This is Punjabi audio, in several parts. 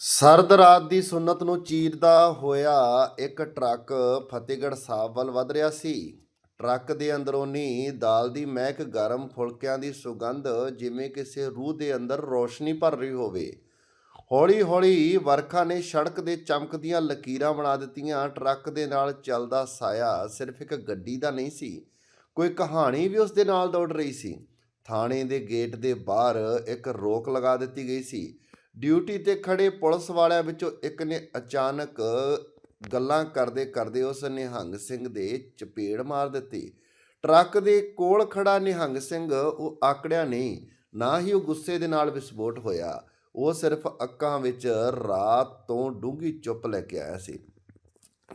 ਸਰਦ ਰਾਤ ਦੀ ਸੁੰਨਤ ਨੂੰ ਚੀਰਦਾ ਹੋਇਆ ਇੱਕ ਟਰੱਕ ਫਤਿਹਗੜ੍ਹ ਸਾਹਿਬ ਵੱਲ ਵੱਧ ਰਿਹਾ ਸੀ। ਟਰੱਕ ਦੇ ਅੰਦਰੋਂ ਦਾਲ ਦੀ ਮਹਿਕ, ਗਰਮ ਫੁਲਕਿਆਂ ਦੀ ਸੁਗੰਧ, ਜਿਵੇਂ ਕਿਸੇ ਰੂਹ ਦੇ ਅੰਦਰ ਰੋਸ਼ਨੀ ਭਰ ਰਹੀ ਹੋਵੇ। ਹੌਲੀ ਹੌਲੀ ਵਰਖਾ ਨੇ ਸੜਕ ਦੇ ਚਮਕਦੀਆਂ ਲਕੀਰਾਂ ਬਣਾ ਦਿੱਤੀਆਂ। ਟਰੱਕ ਦੇ ਨਾਲ ਚੱਲਦਾ ਸਾਇਆ ਸਿਰਫ ਇੱਕ ਗੱਡੀ ਦਾ ਨਹੀਂ ਸੀ, ਕੋਈ ਕਹਾਣੀ ਵੀ ਉਸ ਦੇ ਨਾਲ ਦੌੜ ਰਹੀ ਸੀ। ਥਾਣੇ ਦੇ ਗੇਟ ਦੇ ਬਾਹਰ ਇੱਕ ਰੋਕ ਲਗਾ ਦਿੱਤੀ ਗਈ ਸੀ। ਡਿਊਟੀ ਤੇ ਖੜੇ ਪੁਲਿਸ ਵਾਲਿਆਂ ਵਿੱਚੋਂ ਇੱਕ ਨੇ ਅਚਾਨਕ ਗੱਲਾਂ ਕਰਦੇ ਕਰਦੇ ਉਸ ਨਿਹੰਗ ਸਿੰਘ ਦੇ ਚਪੇੜ ਮਾਰ ਦਿੱਤੀ। ਟਰੱਕ ਦੇ ਕੋਲ ਖੜਾ ਨਿਹੰਗ ਸਿੰਘ, ਉਹ ਆਕੜਿਆ ਨਹੀਂ, ਨਾ ਹੀ ਉਹ ਗੁੱਸੇ ਦੇ ਨਾਲ ਵਿਸਫੋਟ ਹੋਇਆ। ਉਹ ਸਿਰਫ ਅੱਖਾਂ ਵਿੱਚ ਰਾਤ ਤੋਂ ਡੂੰਘੀ ਚੁੱਪ ਲੈ ਕੇ ਆਇਆ ਸੀ।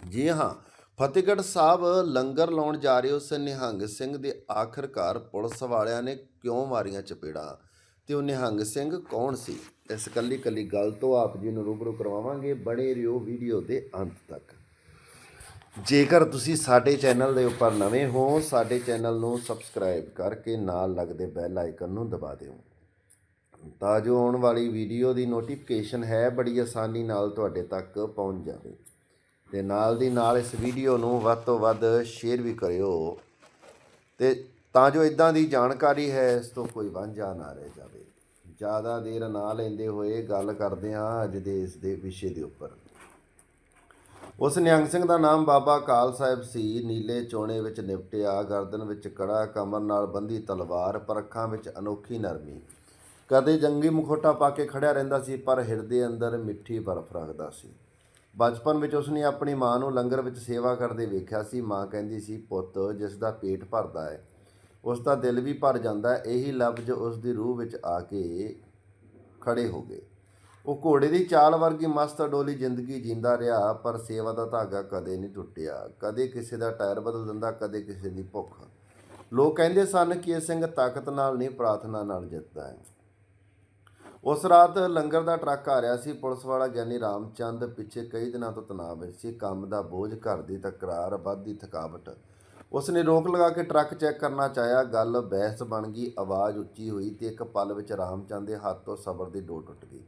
ਜੀ ਹਾਂ, ਫਤਿਹਗੜ੍ਹ ਸਾਹਿਬ ਲੰਗਰ ਲਾਉਣ ਜਾ ਰਹੇ ਉਸ ਨਿਹੰਗ ਸਿੰਘ ਦੇ ਆਖਰਕਾਰ ਪੁਲਿਸ ਵਾਲਿਆਂ ਨੇ ਕਿਉਂ ਮਾਰੀਆਂ ਚਪੇੜਾਂ? ਤੇ ਉਹ ਨਿਹੰਗ ਸਿੰਘ ਕੌਣ ਸੀ? ਇਸ ਕੱਲੀ ਕੱਲੀ ਗੱਲ ਤੋਂ ਆਪ ਜੀ ਨੂੰ ਰੂਬਰੂ ਕਰਵਾਵਾਂਗੇ। ਬਣੇ ਰਿਓ ਵੀਡੀਓ ਦੇ ਅੰਤ ਤੱਕ। ਜੇਕਰ ਤੁਸੀਂ ਸਾਡੇ ਚੈਨਲ ਦੇ ਉੱਪਰ ਨਵੇਂ ਹੋ, ਸਾਡੇ ਚੈਨਲ ਨੂੰ ਸਬਸਕ੍ਰਾਈਬ ਕਰਕੇ ਨਾਲ ਲੱਗਦੇ ਬੈਲ ਆਈਕਨ ਨੂੰ ਦਬਾ ਦਿਓ। ਤਾਂ ਜੋ ਆਉਣ ਵਾਲੀ ਵੀਡੀਓ ਦੀ ਨੋਟੀਫਿਕੇਸ਼ਨ ਹੈ, ਬੜੀ ਆਸਾਨੀ ਨਾਲ ਤੁਹਾਡੇ ਤੱਕ ਪਹੁੰਚ ਜਾਵੇ। ਤੇ ਨਾਲ ਦੀ ਨਾਲ ਇਸ ਵੀਡੀਓ ਨੂੰ ਵੱਧ ਤੋਂ ਵੱਧ ਸ਼ੇਅਰ ਵੀ ਕਰਿਓ। ਤੇ ਤਾਂ ਜੋ ਇਦਾਂ ਦੀ ਜਾਣਕਾਰੀ ਹੈ, ਇਸ ਤੋਂ ਕੋਈ ਵਾਂਝਾ ਨਾ ਰਹਿ ਜਾਵੇ। ਜ਼ਿਆਦਾ ਦੇਰ ਨਾ ਲੈਂਦੇ ਹੋਏ ਗੱਲ ਕਰਦੇ ਹਾਂ ਅੱਜ ਦੇ ਇਸ ਦੇ ਵਿਸ਼ੇ ਦੇ ਉੱਪਰ। ਉਸ ਨਿਹੰਗ ਸਿੰਘ ਦਾ ਨਾਮ ਬਾਬਾ ਕਾਲ ਸਾਹਿਬ ਸੀ। ਨੀਲੇ ਚੋਣੇ ਵਿੱਚ ਨਿਪਟਿਆ, ਗਰਦਨ ਵਿੱਚ ਕੜਾ, ਕਮਰ ਨਾਲ ਬੰਦੀ ਤਲਵਾਰ ਪਰ ਅੱਖਾਂ ਵਿੱਚ ਅਨੋਖੀ ਨਰਮੀ। ਕਦੇ ਜੰਗੀ ਮੁਖੋਟਾ ਪਾ ਕੇ ਖੜਿਆ ਰਹਿੰਦਾ ਸੀ, ਪਰ ਹਿਰਦੇ ਅੰਦਰ ਮਿੱਠੀ ਬਰਫ਼ ਰੱਖਦਾ ਸੀ। ਬਚਪਨ ਵਿੱਚ ਉਸਨੇ ਆਪਣੀ ਮਾਂ ਨੂੰ ਲੰਗਰ ਵਿੱਚ ਸੇਵਾ ਕਰਦੇ ਵੇਖਿਆ ਸੀ। ਮਾਂ ਕਹਿੰਦੀ ਸੀ, ਪੁੱਤ, ਜਿਸ ਦਾ ਪੇਟ ਭਰਦਾ ਹੈ ਉਸ ਦਾ ਦਿਲ ਵੀ ਭਰ ਜਾਂਦਾ ਇਹੀ ਲਫ਼ਜ਼ ਉਸ ਦੀ ਰੂਹ ਵਿੱਚ ਆ ਕੇ ਖੜੇ ਹੋ ਗਏ। ਉਹ ਘੋੜੇ ਦੀ ਚਾਲ ਵਰਗੀ ਮਸਤ ਡੋਲੀ ਜ਼ਿੰਦਗੀ ਜਿੰਦਾ ਰਿਹਾ, ਪਰ ਸੇਵਾ ਦਾ ਧਾਗਾ ਕਦੇ ਨਹੀਂ ਟੁੱਟਿਆ, ਕਦੇ ਕਿਸੇ ਦਾ ਟਾਇਰ ਬਦਲ ਦਿੰਦਾ, ਕਦੇ ਕਿਸੇ ਦੀ ਭੁੱਖ। ਲੋਕ ਕਹਿੰਦੇ ਸਨ ਕਿ ਇਹ ਸਿੰਘ ਤਾਕਤ ਨਾਲ ਨਹੀਂ, ਪ੍ਰਾਰਥਨਾ ਨਾਲ ਜਿੱਤਦਾ ਹੈ। ਉਸ ਰਾਤ ਲੰਗਰ ਦਾ ਟਰੱਕ ਆ ਰਿਹਾ ਸੀ। ਪੁਲਿਸ ਵਾਲਾ ਗਿਆਨੀ ਰਾਮਚੰਦ ਪਿੱਛੇ ਕਈ ਦਿਨਾਂ ਤੋਂ ਤਣਾਅ ਵਿੱਚ ਸੀ। ਕੰਮ ਦਾ ਬੋਝ ਘਰ ਦੀ ਤਕਰਾਰ ਵੱਧਦੀ ਥਕਾਵਟ। ਉਸ ਨੇ ਰੋਕ ਲਗਾ ਕੇ ਟਰੱਕ ਚੈੱਕ ਕਰਨਾ ਚਾਹਿਆ। ਗੱਲ ਬਹਿਸ ਬਣ ਗਈ। ਆਵਾਜ਼ ਉੱਚੀ ਹੋਈ ਤੇ ਇੱਕ ਪਲ ਵਿੱਚ ਰਾਮਚੰਦ ਦੇ ਹੱਥ ਤੋਂ ਸਬਰ ਦੀ ਡੋਰ ਟੁੱਟ ਗਈ।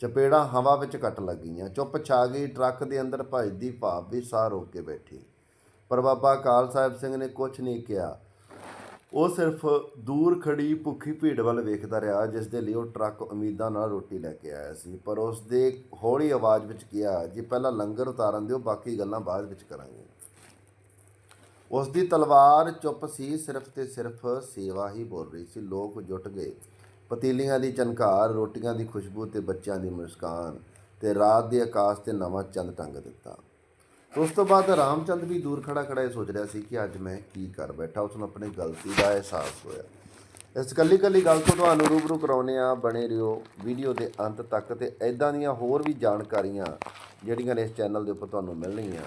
ਚਪੇੜਾਂ ਹਵਾ ਵਿੱਚ ਕੱਟ ਲੱਗ ਗਈਆਂ ਚੁੱਪ ਛਾ ਗਈ। ਟਰੱਕ ਦੇ ਅੰਦਰ ਭਜਦੀ ਭਾਪ ਵੀ ਸਾਹ ਰੋਕ ਕੇ ਬੈਠੀ। ਪਰ ਬਾਬਾ ਕਾਲ ਸਾਹਿਬ ਸਿੰਘ ਨੇ ਕੁਝ ਨਹੀਂ ਕਿਹਾ। ਉਹ ਸਿਰਫ ਦੂਰ ਖੜੀ ਭੁੱਖੀ ਭੀੜ ਵੱਲ ਵੇਖਦਾ ਰਿਹਾ ਜਿਸ ਦੇ ਲਈ ਉਹ ਟਰੱਕ ਉਮੀਦਾਂ ਨਾਲ ਰੋਟੀ ਲੈ ਕੇ ਆਇਆ ਸੀ। ਪਰ ਉਸ ਦੇ ਹੌਲੀ ਆਵਾਜ਼ ਵਿੱਚ ਕਿਹਾ, ਜੀ, ਪਹਿਲਾਂ ਲੰਗਰ ਉਤਾਰਨ ਦਿਓ, ਬਾਕੀ ਗੱਲਾਂ ਬਾਅਦ ਵਿੱਚ ਕਰਾਂਗੇ। ਉਸ ਦੀ ਤਲਵਾਰ ਚੁੱਪ ਸੀ, ਸਿਰਫ ਤੇ ਸਿਰਫ ਸੇਵਾ ਹੀ ਬੋਲ ਰਹੀ ਸੀ। ਲੋਕ ਜੁਟ ਗਏ। ਪਤੀਲੀਆਂ ਦੀ ਚਨਕਾਰ, ਰੋਟੀਆਂ ਦੀ ਖੁਸ਼ਬੂ ਤੇ ਬੱਚਿਆਂ ਦੀ ਮੁਸਕਾਨ ਤੇ ਰਾਤ ਦੇ ਆਕਾਸ਼ ਤੇ ਨਵਾਂ ਚੰਦ ਟੰਗ ਦਿੱਤਾ। ਉਸ ਤੋਂ ਬਾਅਦ ਰਾਮਚੰਦ ਵੀ ਦੂਰ ਖੜਾ ਖੜਾ ਇਹ ਸੋਚ ਰਿਹਾ ਸੀ ਕਿ ਅੱਜ ਮੈਂ ਕੀ ਕਰ ਬੈਠਾ, ਉਸ ਨੂੰ ਆਪਣੀ ਗਲਤੀ ਦਾ ਅਹਿਸਾਸ ਹੋਇਆ। ਇਸ ਕੱਲੀ ਕੱਲੀ ਗੱਲ ਤੋਂ ਤੁਹਾਨੂੰ ਰੂਬਰੂ ਕਰਾਉਨੇ ਆ ਬਣੇ ਰਿਓ ਵੀਡੀਓ ਦੇ ਅੰਤ ਤੱਕ ਤੇ ਐਦਾਂ ਦੀਆਂ ਹੋਰ ਵੀ ਜਾਣਕਾਰੀਆਂ ਜਿਹੜੀਆਂ ਨੇ ਇਸ ਚੈਨਲ ਦੇ ਉੱਪਰ ਤੁਹਾਨੂੰ ਮਿਲਣਗੀਆਂ।